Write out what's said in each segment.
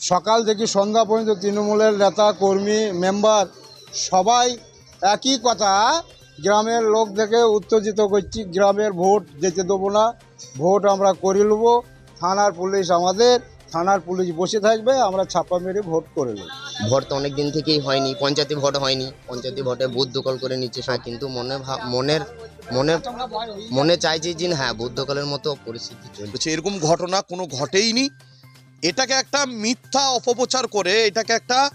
সকাল থেকে সন্ধ্যা পর্যন্ত তৃণমূলের নেতা কর্মী মেম্বার সবাই একই কথা গ্রামের লোক থেকে উত্তেজিত করছি গ্রামের ভোট যেতে দেবো না ভোট আমরা করে নেব থানার পুলিশ আমাদের থানার পুলিশ বসে থাকবে আমরা ছাপা মেরে ভোট করে নেব। ভোট তো অনেক দিন থেকেই হয়নি পঞ্চায়েতে ভোট হয়নি পঞ্চায়েতে ভোটে বুথ দখল করে নিচ্ছে সবাই কিন্তু মনে ভাব মনের মনে মনে চাইছে যে হ্যাঁ বুথ দখলের মতো পরিস্থিতি চলছে। এরকম ঘটনা কোনো ঘটেইনি এটাকে একটা মিথ্যা অপপ্রচার করে এটাকে একটা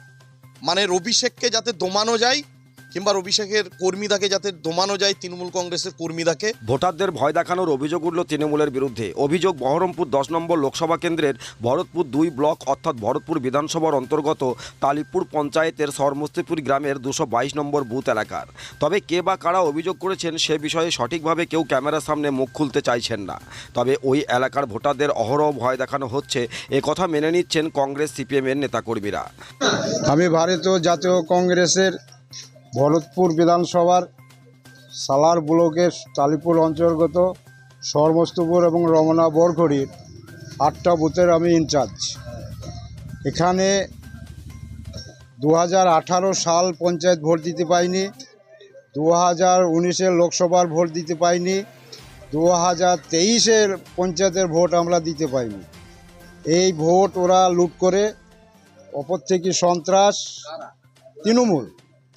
মানে অভিষেককে যাতে দমানো যায় কিংবা রবি শেখের কর্মীদাকে যাতে দমানো যায় তৃণমূল কংগ্রেসের কর্মীদাকে ভোটারদের ভয় দেখানোর অভিযোগ উঠল তৃণমূলের বিরুদ্ধে। অভিযোগ বহরমপুর দশ নম্বর লোকসভা কেন্দ্রের ভরতপুর দুই ব্লক অর্থাৎ ভরতপুর বিধানসভার অন্তর্গত তালিপুর পঞ্চায়েতের সরমস্তিপুর গ্রামের দুশো বাইশ নম্বর বুথ এলাকার। তবে কে বা কারা অভিযোগ করেছেন সে বিষয়ে সঠিকভাবে কেউ ক্যামেরার সামনে মুখ খুলতে চাইছেন না। তবে ওই এলাকার ভোটারদের অহরহ ভয় দেখানো হচ্ছে এ কথা মেনে নিচ্ছেন কংগ্রেস সিপিএমের নেতাকর্মীরা। আমি ভারতীয় জাতীয় কংগ্রেসের ভরতপুর বিধানসভার সালার ব্লকের টালিপুর অন্তর্গত সর্বস্তপুর এবং রমনা বরঘড়ির আটটা বুথের আমি ইনচার্জ। এখানে দু হাজার আঠারো সাল পঞ্চায়েত ভোট দিতে পাইনি দু হাজার উনিশের লোকসভার ভোট দিতে পাইনি দু হাজার তেইশের পঞ্চায়েতের ভোট আমরা দিতে পাইনি। এই ভোট ওরা লুট করে, অপর থেকে সন্ত্রাস, তৃণমূল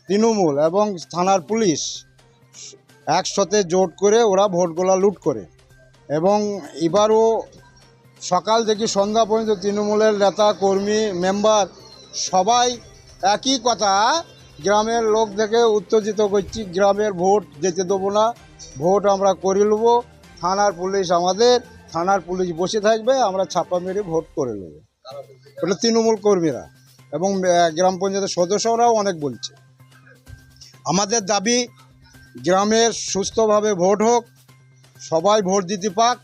তৃণমূল এবং থানার পুলিশ একসাথে জোট করে ওরা ভোটগুলা লুট করে। এবং এবারও সকাল থেকে সন্ধ্যা পর্যন্ত তৃণমূলের নেতা, কর্মী, মেম্বার সবাই একই কথা, গ্রামের লোক থেকে উত্তেজিত করছি, গ্রামের ভোট যেতে দেবো না, ভোট আমরা করে নেব, থানার পুলিশ আমাদের, থানার পুলিশ বসে থাকবে, আমরা ছাপা মেরে ভোট করে নেব। ওটা তৃণমূল কর্মীরা এবং গ্রাম পঞ্চায়েতের সদস্যরাও অনেক বলছে। আমাদের দাবি, গ্রামের সুস্থভাবে ভোট হোক, সবাই ভোট দিতে পাক,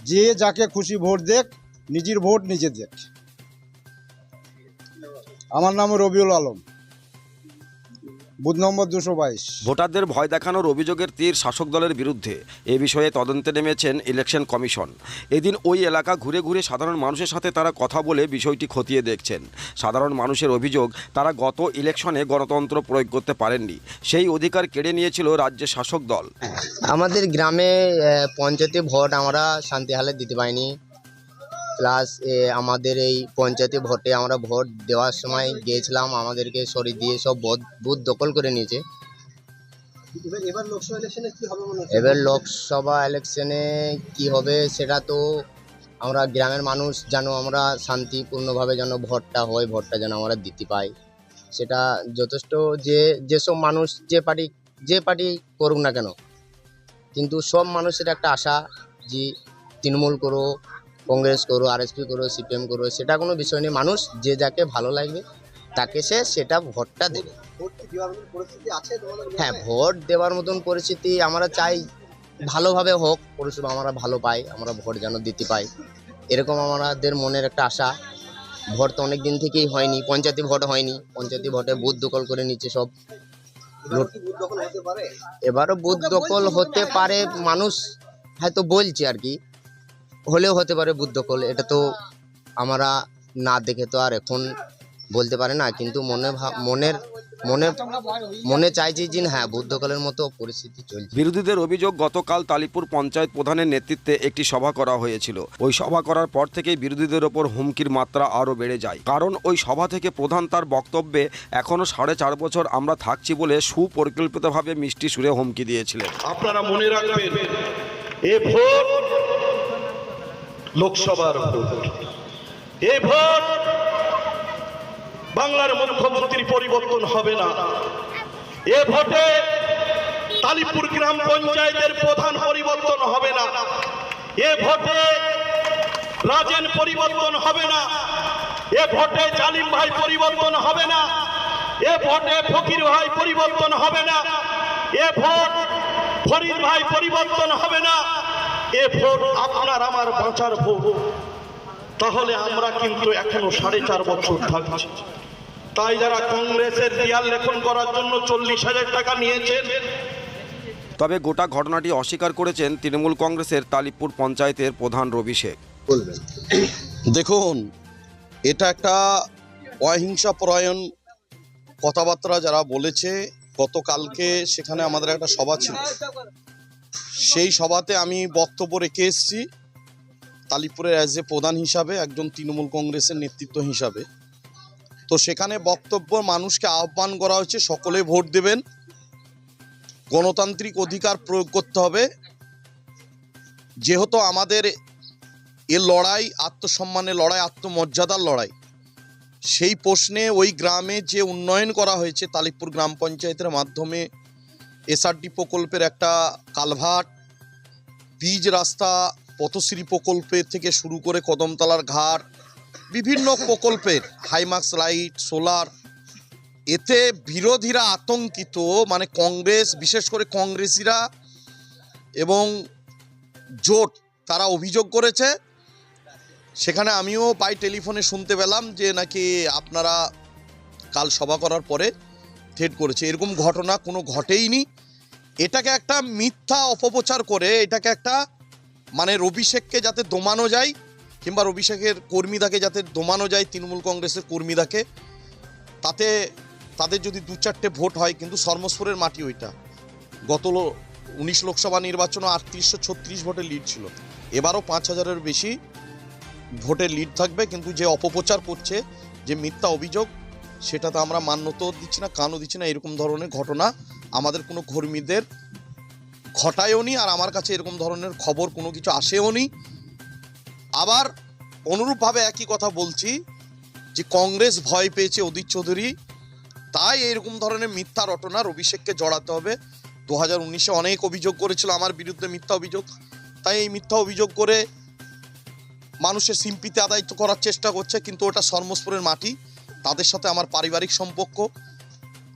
যে যাকে খুশি ভোট দেখ নিজের ভোট নিজে দেখ আমার নাম রবিউল আলম। বুথ নম্বর দুশো বাইশ। ভোটারদের ভয় দেখানোর অভিযোগের তীর শাসক দলের বিরুদ্ধে। এ বিষয়ে তদন্তে নেমেছেন ইলেকশন কমিশন। এদিন ওই এলাকা ঘুরে ঘুরে সাধারণ মানুষের সাথে তারা কথা বলে বিষয়টি খতিয়ে দেখছেন। সাধারণ মানুষের অভিযোগ তারা গত ইলেকশনে গণতন্ত্র প্রয়োগ করতে পারেননি। সেই অধিকার কেড়ে নিয়েছিল রাজ্যের শাসক দল। আমাদের গ্রামে পঞ্চায়েতে ভোট আমরা শান্তিহালে দিতে পারিনি। প্লাস আমাদের এই পঞ্চায়েতে ভোটে আমরা ভোট দেওয়ার সময় গিয়েছিলাম আমাদেরকে সরিয়ে দিয়ে সব বুথ- বুথ দখল করে নিয়েছে। এবার লোকসভা ইলেকশনে কি হবে সেটা তো আমরা গ্রামের মানুষ যেন আমরা শান্তিপূর্ণভাবে যেন ভোটটা হয় ভোটটা যেন আমরা দিতে পাই। সেটা যথেষ্ট যে যেসব মানুষ যে পার্টি যে পার্টি করুক না কেন কিন্তু সব মানুষের একটা আশা যে তৃণমূল করো কংগ্রেস করো আরএসপি করো সিপিএম করো সেটা কোনো বিষয় নেই। মানুষ যে যাকে ভালো লাগবে তাকে সে সেটা ভোটটা দেবে। হ্যাঁ ভোট দেওয়ার মতন পরিস্থিতি আমরা চাই ভালোভাবে হোক পরিষেবা আমরা ভালো পাই আমরা ভোট যেন দিতে পাই। এরকম আমাদের মনের একটা আশা। ভোট তো অনেক দিন থেকেই হয়নি পঞ্চায়েতে ভোট হয়নি। পঞ্চায়েতে ভোটে বুথ দখল করে নিচ্ছে সব। এবারও বুথ দখল হতে পারে মানুষ হয়তো বলছে আর কি। হলেও হতে পারে দখল এটা তো আমরা না দেখে তো আর এখন বলতে পারে না কিন্তু মনে ভাব- মনের মনে মনে চাইছে যে হ্যাঁ বুদ্ধকালের মতো পরিস্থিতি চলছে। বিরোধীদের অভিযোগ গতকাল তালিপুর পঞ্চায়েত প্রধানের নেতৃত্বে একটি সভা করা হয়েছিল। ওই সভা করার পর থেকেই বিরোধীদের ওপর হুমকির মাত্রা আরও বেড়ে যায়। কারণ ওই সভা থেকে প্রধান তার বক্তব্যে এখনও সাড়ে চার বছর আমরা থাকছি বলে সুপরিকল্পিতভাবে মিষ্টি সুরে হুমকি দিয়েছিলেন। আপনারা মনে রাখবেন এ ভোট লোকসভার ভোট। এ ভোট বাংলার মুখ্যমন্ত্রী পরিবর্তন হবে না। এ ভোটে তালিপুর গ্রাম পঞ্চায়েতের প্রধান পরিবর্তন হবে না। এ ভোটে রাজেন পরিবর্তন হবে না। এ ভোটে জালিম ভাই পরিবর্তন হবে না। এ ভোটে ফকির ভাই পরিবর্তন হবে না। এ ভোট ফরিদ ভাই পরিবর্তন হবে না। এ ভোট আপনার আমার বাঁচার ভোট তাহলে আমরা কিন্তু এখনও সাড়ে চার বছর থাকছি। তাই যারা কংগ্রেসের দেয়াল লেখন করার জন্য চল্লিশ হাজার টাকা নিয়েছেন তবে গোটা ঘটনাটি অস্বীকার করেছেন তৃণমূল কংগ্রেসের তালিপুর পঞ্চায়েতের প্রধান রবি শেখ। দেখুন এটা একটা অহিংসা পরায়ণ কথাবার্তা যারা বলেছে গতকালকে সেখানে আমাদের একটা সভা ছিল। সেই সভাতে আমি বক্তব্য রেখে এসেছি তালিপুরের অ্যাজ এ প্রধান হিসাবে, একজন তৃণমূল কংগ্রেসের নেতৃত্ব হিসাবে। তো সেখানে বক্তব্য মানুষকে আহ্বান করা হয়েছে সকলে ভোট দেবেন। গণতান্ত্রিক অধিকার প্রয়োগ করতে হবে। যেহেতু আমাদের এ লড়াই, আত্মসম্মানের লড়াই, আত্মমর্যাদার লড়াই, সেই প্রশ্নে ওই গ্রামে যে উন্নয়ন করা হয়েছে, তালিপুর গ্রাম পঞ্চায়েতের মাধ্যমে এসআরডি প্রকল্পের একটা কালভার্ট পিচ রাস্তা, পথশ্রী প্রকল্পের থেকে শুরু করে কদমতলার ঘাট, বিভিন্ন প্রকল্পের হাইমাক্স লাইট, সোলার। এতে বিরোধীরা আতঙ্কিত মানে কংগ্রেস, বিশেষ করে কংগ্রেসিরা এবং জোট, তারা অভিযোগ করেছে। সেখানে আমিও পাই টেলিফোনে শুনতে পেলাম যে নাকি আপনারা কাল সভা করার পরে থ্রেট করেছে। এরকম ঘটনা কোনো ঘটেইনি এটাকে একটা মিথ্যা অপপ্রচার করে, এটাকে একটা মানে রবি শেখকে যাতে দমানো যায়, কিংবা রবি শেখের কর্মীদাকে যাতে দমানো যায়, তৃণমূল কংগ্রেসের কর্মীদাকে তাতে তাদের যদি দু চারটে ভোট হয়, কিন্তু সর্মস্বরের মাটি ওইটা। গত উনিশ লোকসভা নির্বাচনও আটত্রিশশো ছত্রিশ ভোটের লিড ছিল। এবারও পাঁচ হাজারের বেশি ভোটের লিড থাকবে, কিন্তু যে অপপ্রচার করছে, যে মিথ্যা অভিযোগ সেটাতে আমরা মান্যতাও দিচ্ছি না, কানও দিচ্ছি না, এরকম ধরনের ঘটনা আমাদের কোনো কর্মীদের ঘটায়ও নি আর আমার কাছে এরকম ধরনের খবর কোনো কিছু আসেও নি। আবার অনুরূপভাবে একই কথা বলছি যে কংগ্রেস ভয় পেয়েছে অদিত চৌধুরী, তাই এরকম ধরনের মিথ্যা রটনার অভিষেককে জড়াতে হবে। দু হাজার উনিশে অনেক অভিযোগ করেছিল আমার বিরুদ্ধে মিথ্যা অভিযোগ। তাই এই মিথ্যা অভিযোগ করে মানুষের সিম্পিতে আদায় তো করার চেষ্টা করছে, কিন্তু ওটা সর্মস্পুরের মাটি। তাদের সাথে আমার পারিবারিক সম্পর্ক।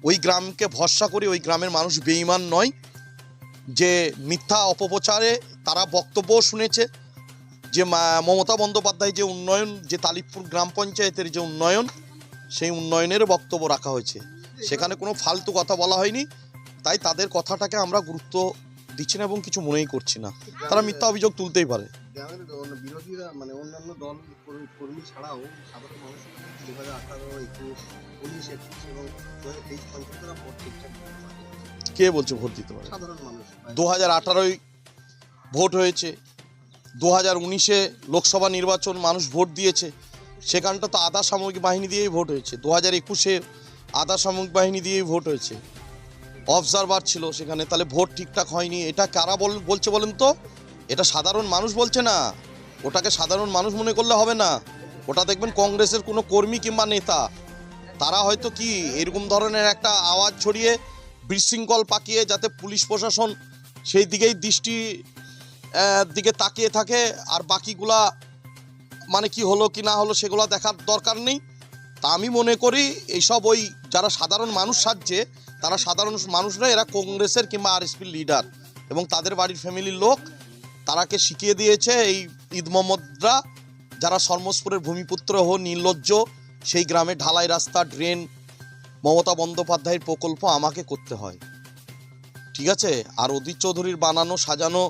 ওই গ্রামকে ভরসা করি ওই গ্রামের মানুষ বেঈমান নয় যে মিথ্যা অপপ্রচারে তারা বক্তব্যও শুনেছে, যে মমতা বন্দ্যোপাধ্যায় যে উন্নয়ন, যে তালিপুর গ্রাম পঞ্চায়েতের যে উন্নয়ন, সেই উন্নয়নের বক্তব্য রাখা হয়েছে। সেখানে কোনো ফালতু কথা বলা হয়নি। তাই তাদের কথাটাকে আমরা গুরুত্ব দিচ্ছি না এবং কিছু মনেই করছি না। তারা মিথ্যা অভিযোগ তুলতেই পারে। গ্রামের বিরোধীরা মানে অন্যান্য দল কর্মী- কর্মী ছাড়াও সাধারণ মানুষ দু হাজার আঠারো একুশ উনিশ একুশ এবং দু হাজার তেইশ পঞ্চায়েতরা ভোট ঠিকঠাক কে বলছে ভোট দিতে পারে? সাধারণ মানুষ। দু হাজার আঠারোয় ভোট হয়েছে। দু হাজার উনিশে লোকসভা নির্বাচন মানুষ ভোট দিয়েছে। সেখানটা তো আধা সামরিক বাহিনী দিয়েই ভোট হয়েছে। দু হাজার একুশে আধা সামরিক বাহিনী দিয়েই ভোট হয়েছে। অবজারভার ছিল সেখানে, তাহলে ভোট ঠিকঠাক হয়নি। এটা কারা বল, বলছে বলেন তো? এটা সাধারণ মানুষ বলছে না। ওটাকে সাধারণ মানুষ মনে করলে হবে না। ওটা দেখবেন কংগ্রেসের কোনো কর্মী কিংবা নেতা। তারা হয়তো কি এরকম ধরনের একটা আওয়াজ ছড়িয়ে বিশৃঙ্খল পাকিয়ে যাতে পুলিশ প্রশাসন সেই দিকেই দৃষ্টি দিকে তাকিয়ে থাকে, আর বাকিগুলা মানে কি হলো কি না হলো সেগুলো দেখার দরকার নেই। তা আমি মনে করি এইসব ওই যারা সাধারণ মানুষ সাজছে তারা সাধারণ মানুষ নয়, এরা কংগ্রেসের কিংবা আরএসপির লিডার এবং তাদের বাড়ির ফ্যামিলির লোক, তারাকে শিখিয়ে দিয়েছে এই ঈদ মোহাম্মদরা, যারা সর্মস্পুরের ভূমিপুত্র হো নির্লজ্জ, সেই গ্রামে ঢালাই রাস্তা ড্রেন মমতা বন্দ্যোপাধ্যায়ের প্রকল্প আমাকে করতে হয়। ঠিক আছে? আর অদিত চৌধুরীর বানানো, সাজানো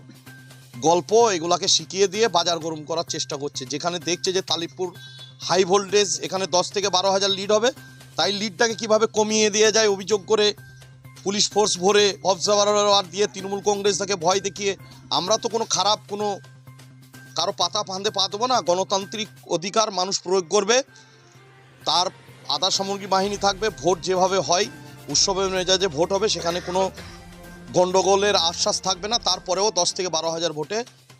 গল্প, এগুলাকে শিখিয়ে দিয়ে বাজার গরম করার চেষ্টা করছে। যেখানে দেখছে যে তালিপুর হাই ভোল্টেজ এখানে দশ থেকে বারো হাজার লিড হবে। তাই লিডটাকে কীভাবে কমিয়ে দেওয়া যায় অভিযোগ করে পুলিশ ফোর্স ভরে অবজারভার দিয়ে তৃণমূল কংগ্রেস তাকে ভয় দেখিয়ে, আমরা তো কোনো খারাপ কোনো কারও পাতা ফাঁদে পা দেবো না, গণতান্ত্রিক অধিকার মানুষ প্রয়োগ করবে, তার আধা সামগ্রী বাহিনী থাকবে, ভোট যেভাবে হয় উৎসবের মেজাজে ভোট হবে, সেখানে কোনো গণ্ডগোলের আশ্বাস থাকবে না, তারপরেও দশ থেকে বারো হাজার ভোটে